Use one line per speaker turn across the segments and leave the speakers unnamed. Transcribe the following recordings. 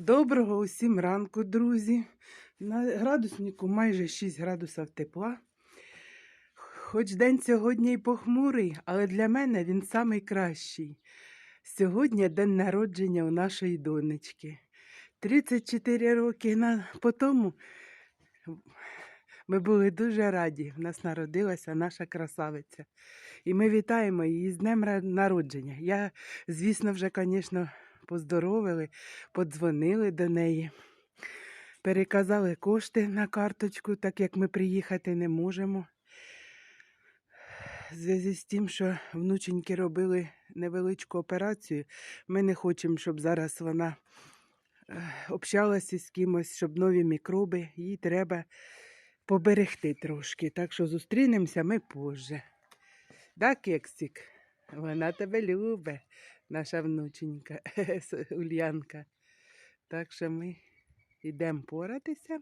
Доброго усім ранку, друзі. На градуснику майже 6 градусів тепла. Хоч день сьогодні і похмурий, але для мене він самий кращий. Сьогодні день народження у нашої донечки. 34 роки на... по тому ми були дуже раді. В нас народилася наша красавиця. І ми вітаємо її з днем народження. Я, звісно, вже, звісно, поздоровили, подзвонили до неї, переказали кошти на карточку, так як ми приїхати не можемо. В зв'язку з тим, що внученьки робили невеличку операцію, ми не хочемо, щоб зараз вона е, общалася з кимось, щоб нові мікроби, їй треба поберегти трошки. Так що зустрінемося ми позже. Да, кексик? Вона тебе любить, наша внученька Ульянка. Так що ми йдемо поратися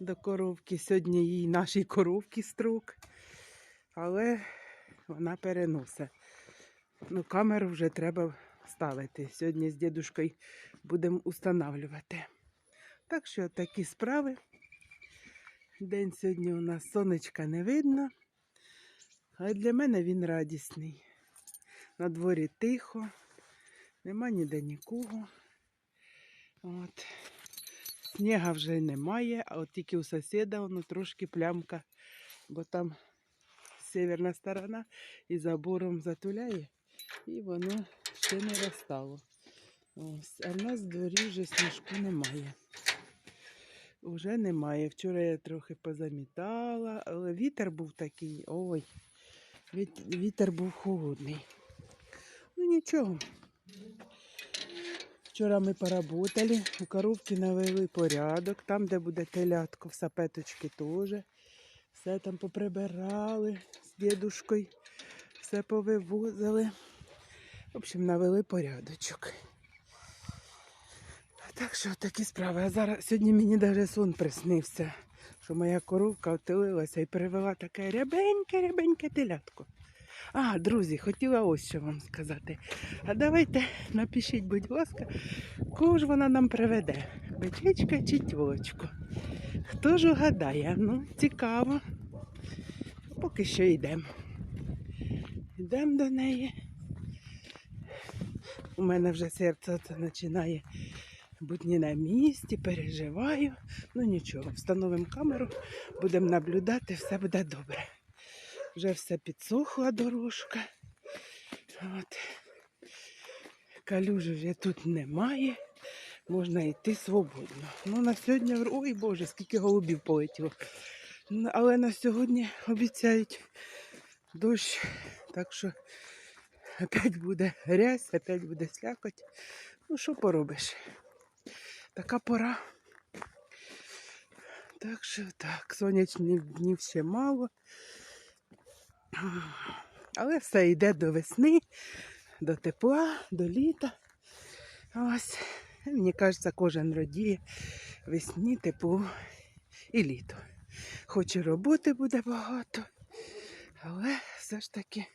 до коровки. Сьогодні їй нашій коровки строк, але вона переносить. Ну, камеру вже треба ставити. Сьогодні з дідушкою будемо устанавлювати. Так що такі справи. День сьогодні у нас сонечка не видно, але для мене він радісний. На дворі тихо, нема ніде нікого. От. Сніга вже немає, а от тільки у сусіда воно трошки плямка, бо там северна сторона і забором затуляє, і воно ще не розстало. Ось. А в нас в дворі вже сніжку немає. Уже немає. Вчора я трохи позамітала, але вітер був такий. Ой, вітер був холодний. Нічого. Вчора ми поработали, у коровки навели порядок, там, де буде телятко, в сапеточки теж. Все там поприбирали з дідушкою, все повивозили. В общем, навели порядочок. Так що такі справи. А зараз сьогодні мені навіть сон приснився, що моя коровка отелилася і привела таке рябеньке-рябеньке телятко. А, друзі, хотіла ось що вам сказати. А давайте напишіть, будь ласка, кого ж вона нам приведе? Бичечка чи тьолочку? Хто ж угадає? Ну, цікаво. Поки що йдемо. Йдемо до неї. У мене вже серце це починає бути не на місці, переживаю. Ну нічого, встановимо камеру, будемо наблюдати, все буде добре. Вже все підсохла дорожка. От. Калюжі вже тут немає. Можна йти свободно. Ну на сьогодні, ой Боже, скільки голубів полетіло. Але на сьогодні обіцяють дощ, так що опять буде грязь, опять буде слякоть. Ну що поробиш? Така пора. Так що так, сонячних днів ще мало. Але все йде до весни, до тепла, до літа. Ось. Мені кажеться, кожен радіє весні, теплу і літо. Хоч і роботи буде багато, але все ж таки,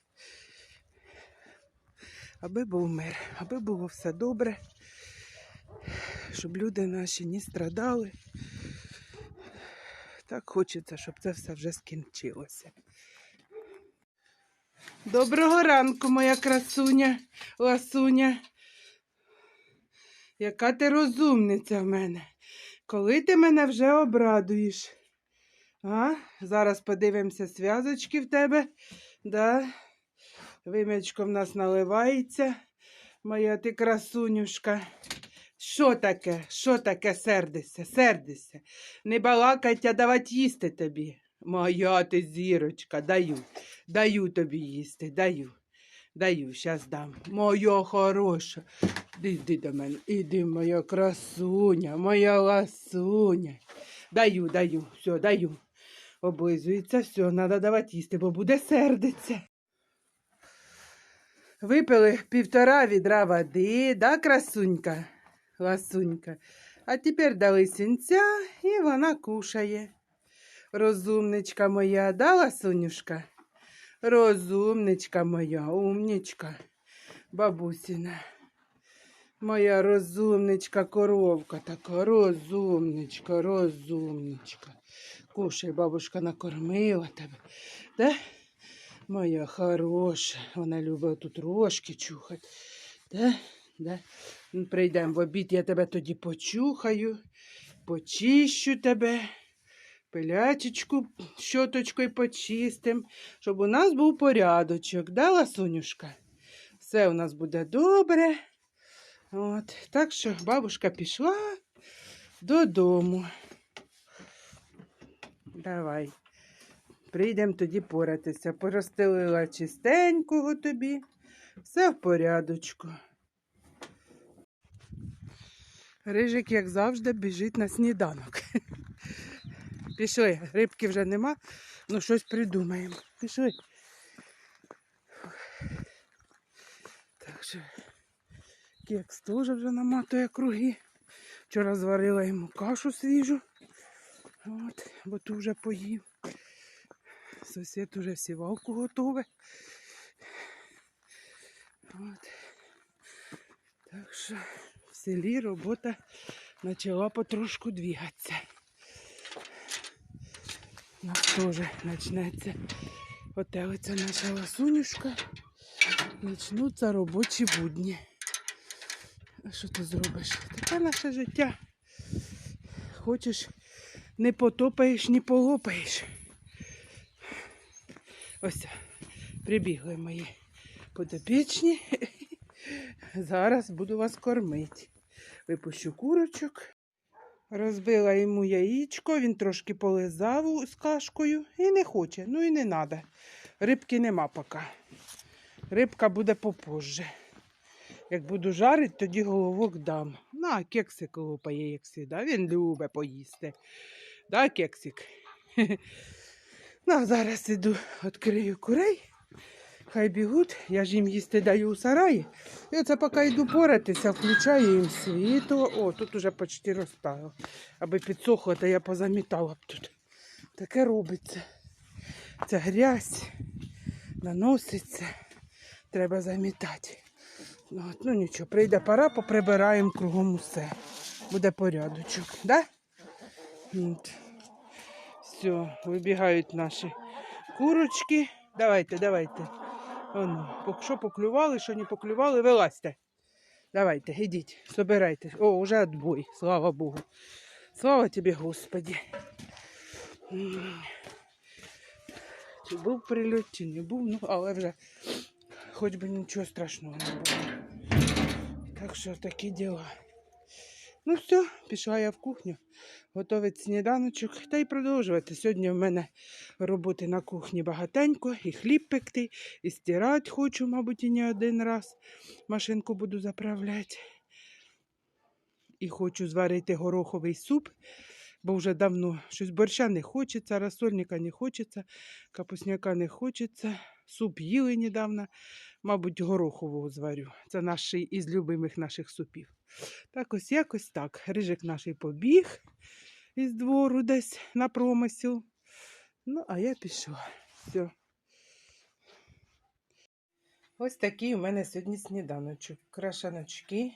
аби був мир, аби було все добре, щоб люди наші не страдали. Так хочеться, щоб це все вже скінчилося. Доброго ранку, моя красуня, ласуня. Яка ти розумниця в мене. Коли ти мене вже обрадуєш? А? Зараз подивимося зв'язочки в тебе. Да? Вимячко в нас наливається. Моя ти красунюшка. Що таке? Що таке сердишся? Сердишся. Не балакать, а давать їсти тобі. Моя ти зірочка, даю. Даю тобі їсти, даю. Даю, щас дам. Моя хороша. Іди до мене, іди, моя красуня, моя ласуня. Даю, даю, все, даю. Облизується, все, треба давати їсти, бо буде сердиться. Випили півтора відра води, да, красунька, ласунька. А тепер дали сінця і вона кушає. Розумничка моя, да, ласунюшка? Розумничка моя, умничка, бабусіна. Моя розумничка коровка така, розумничка, розумничка. Кушай, бабушка накормила тебе. Да? Моя хороша, вона любить тут рожки чухати. Да? Да? Ну, Прийдемо в обід, я тебе тоді почухаю, почищу тебе, пилячечку щоточкою почистим, щоб у нас був порядочок, да, ласунюшка? Все у нас буде добре. От. Так що бабушка пішла додому. Давай. Прийдемо тоді поратися. Поростелила чистенького тобі. Все в порядочку. Рижик, як завжди, біжить на сніданок. Пішли, рибки вже нема, ну щось придумаємо. Пішли. Так що кекс теж вже наматує круги. Вчора зварила йому кашу свіжу. От, бо ту вже поїв. Сусід уже сівалку готове. От. Так що в селі робота почала потрошку двигатися. У нас теж почнеться отелиця наша ласунюшка. Почнуться робочі будні. А що ти зробиш? Таке наше життя. Хочеш, не потопаєш, не полопаєш. Ось, прибігли мої подопічні. Зараз буду вас кормити. Випущу курочок. Розбила йому яєчко, він трошки полизав з кашкою і не хоче. Ну і не треба. Рибки нема поки. Рибка буде попозже. Як буду жарити, тоді головок дам. На, кексик лопає, як завжди. Він любить поїсти. Да, кексик? Ну, а зараз іду, відкрию курей. Хай бігуть, я ж їм їсти даю у сараї. І оце поки йду поратися, включаю їм світло. О, тут уже почти розтаяло. Аби підсохло, то я позамітала б тут. Таке робиться. Це грязь наноситься. Треба замітати. Ну, от, ну нічого, прийде пора, поприбираємо кругом усе. Буде порядочок. Да? От. Все, вибігають наші курочки. Давайте, давайте. Пок- що поклювали, що не поклювали, вилазьте. Давайте, ідіть, собирайте. О, вже відбой, слава Богу. Слава тобі, Господі. Чи був прильот, чи не був, ну, але вже хоч би нічого страшного не було. Так що такі діла. Ну все, пішла я в кухню, готувати сніданочок та й продовжувати. Сьогодні в мене роботи на кухні багатенько, і хліб пекти, і стирати хочу, мабуть, і не один раз. Машинку буду заправляти. І хочу зварити гороховий суп, бо вже давно щось борща не хочеться, розсольника не хочеться, капусняка не хочеться. Суп їли недавно, мабуть, горохового зварю. Це наш із любимих наших супів. Так ось якось так. Рижик наш побіг із двору десь на промисел. Ну, а я пішла. Все. Ось такий у мене сьогодні сніданочок. Крашаночки,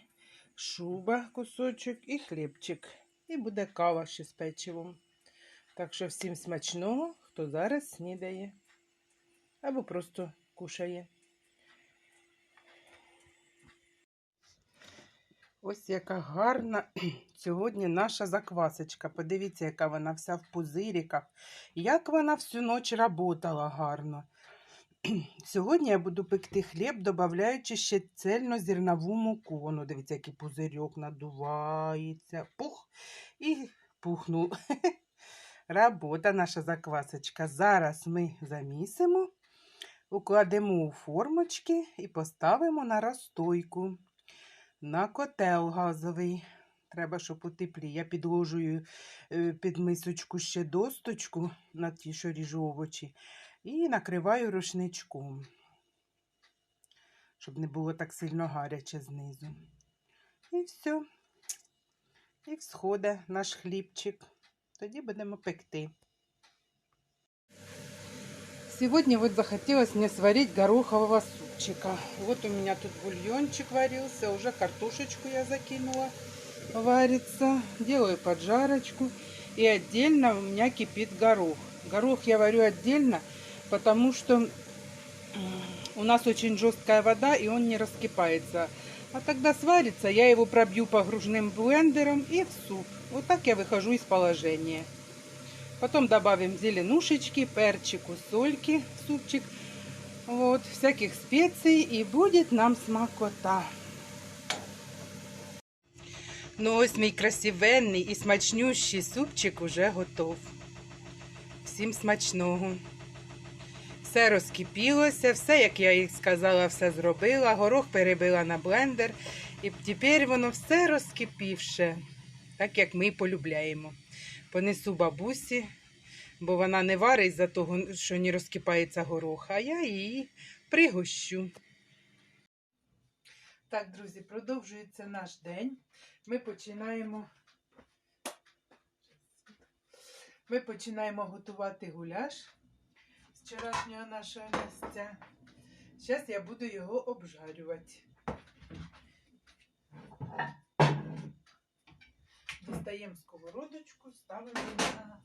шуба, кусочок і хлібчик. І буде кава ще з печивом. Так що всім смачного, хто зараз снідає. Або просто кушає. Ось яка гарна сьогодні наша заквасочка. Подивіться, яка вона вся в пузиріках. Як вона всю ніч работала гарно. Сьогодні я буду пекти хліб, додаючи ще цельнозернову муку. Ну, дивіться, який пузирьок надувається. Пух і пухнув. Робота наша заквасочка. Зараз ми замісимо, укладемо у формочки і поставимо на розстойку. На котел газовий. Треба, щоб у. Я підложую е, під мисочку ще досточку на ті, що ріжу овочі, і накриваю рушничком, щоб не було так сильно гаряче знизу. І все. І всходить наш хлібчик. Тоді будемо пекти. Сегодня вот захотелось мне сварить горохового супа. Супчика. Вот у меня тут бульончик варился, уже картошечку я закинула варится. Делаю поджарочку. И отдельно у меня кипит горох. Горох я варю отдельно, потому что у нас очень жесткая вода, и он не раскипается. А тогда сварится, я его пробью погружным блендером и в суп. Вот так я выхожу из положения. Потом добавим зеленушечки, перчику, сольки в супчик. Вот, всяких специй и будет нам смакота. Ну ось мій красивенний і смачнющий супчик уже готов. Всім смачного. Все розкипілося, все, як я їй сказала, все зробила. Горох перебила на блендер. І тепер воно все розкипівше, так як ми полюбляємо. Понесу бабусі, бо вона не варить за того, що не розкипається горох, а я її пригощу. Так, друзі, продовжується наш день. Ми починаємо. Ми починаємо готувати гуляш з вчорашнього нашого місця. Зараз я буду його обжарювати. Дістаємо сковородочку, ставимо на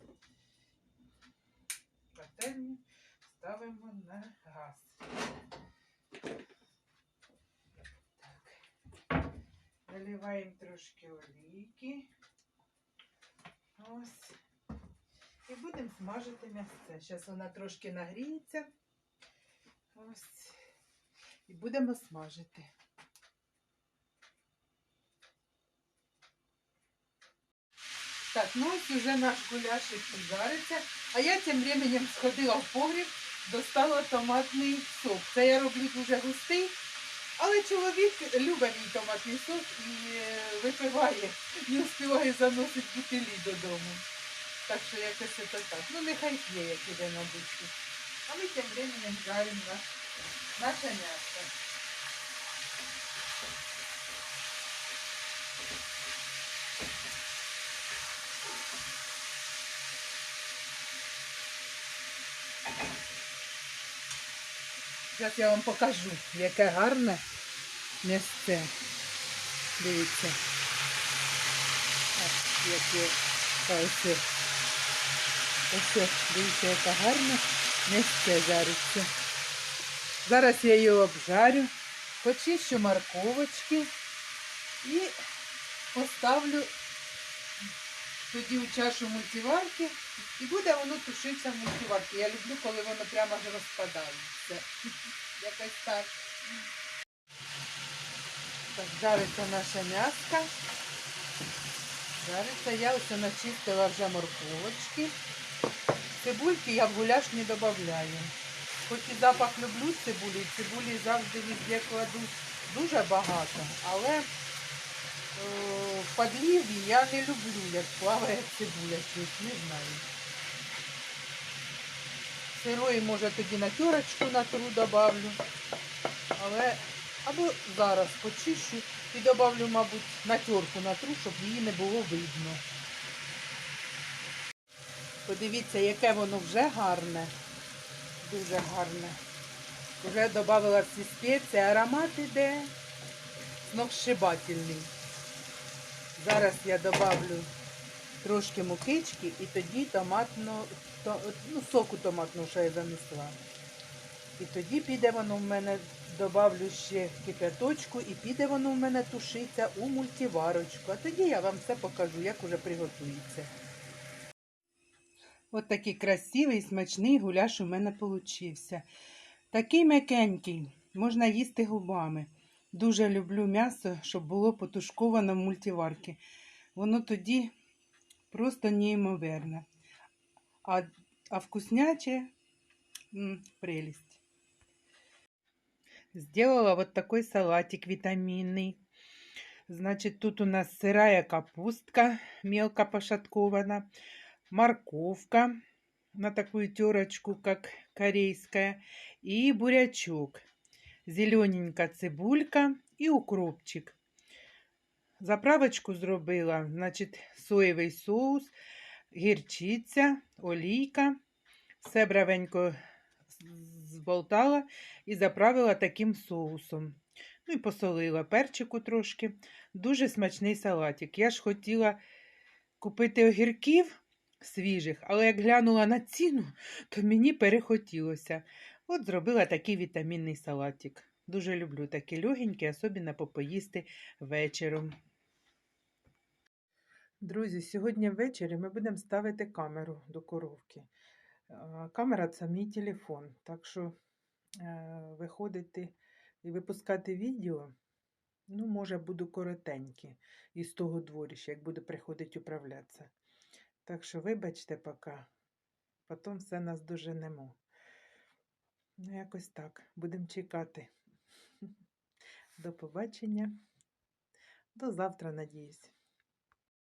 пательню, ставимо на газ. Наливаємо трошки олійки. Ось. І будемо смажити м'ясце. Зараз вона трошки нагріється. Ось. І будемо смажити. Так, ну ось вже наш гуляшик жариться. А я тим временем сходила в погріб, достала томатний сок. Це я роблю дуже густий. Але чоловік любить мій томатний сок і е, випиває, не встигає заносити бутилі додому. Так що якось це так. Ну нехай п'є, як іде на душі. А ми тим временем жаримо наше м'ясо. Зараз я вам покажу, яке гарне місце. Дивіться. Ось, яке ось. Ось, дивіться, яке гарне місце жариться. Зараз я його обжарю, почищу морковочки і поставлю тоді у чашу мультиварки і буде воно тушитися в мультиварці. Я люблю, коли воно прямо ж розпадається. Якось так. Так, жариться наша м'яска. Жариться. Я ось начистила вже морковочки. Цибульки я в гуляш не додаю. Хоч і запах люблю цибулі, цибулі завжди везде кладу дуже багато, але е, в подлів'ї я не люблю, як плаває цибуля, щось не знаю. Сирої, може, тоді на терочку натру добавлю. Але або зараз почищу і добавлю, мабуть, на терку натру, щоб її не було видно. Подивіться, яке воно вже гарне. Дуже гарне. Вже додала всі спеції, аромат іде сногсшибательний. Зараз я добавлю трошки мукички і тоді томатну, то, ну, соку томатного, що я занесла. І тоді піде воно в мене, добавлю ще кипяточку, і піде воно в мене тушиться у мультиварочку. А тоді я вам все покажу, як уже приготується. От такий красивий, смачний гуляш у мене получився. Такий м'якенький, можна їсти губами. Дуже люблю м'ясо, щоб було потушковано в мультиварці. Воно тоді просто неймовірне. А, а вкусняче м, прелесть. Сделала вот такой салатик витаминный. Значит, тут у нас сырая капустка, мелко пошаткована, морковка на такую терочку, как корейская, и бурячок, Зелененька цибулька і укропчик. Заправочку зробила, значить, соєвий соус, гірчиця, олійка. Все бравенько зболтала і заправила таким соусом. Ну і посолила перчику трошки. Дуже смачний салатик. Я ж хотіла купити огірків свіжих, але як глянула на ціну, то мені перехотілося. От зробила такий вітамінний салатик. Дуже люблю такі легенькі, особливо попоїсти вечором. Друзі, сьогодні ввечері ми будемо ставити камеру до коровки. Камера це мій телефон, так що е, виходити і випускати відео, ну, може, буду коротенькі із того дворища, як буду приходити управлятися. Так що, вибачте поки, потім все нас доженемо. Ну, якось так. Будемо чекати. До побачення. До завтра, надіюсь.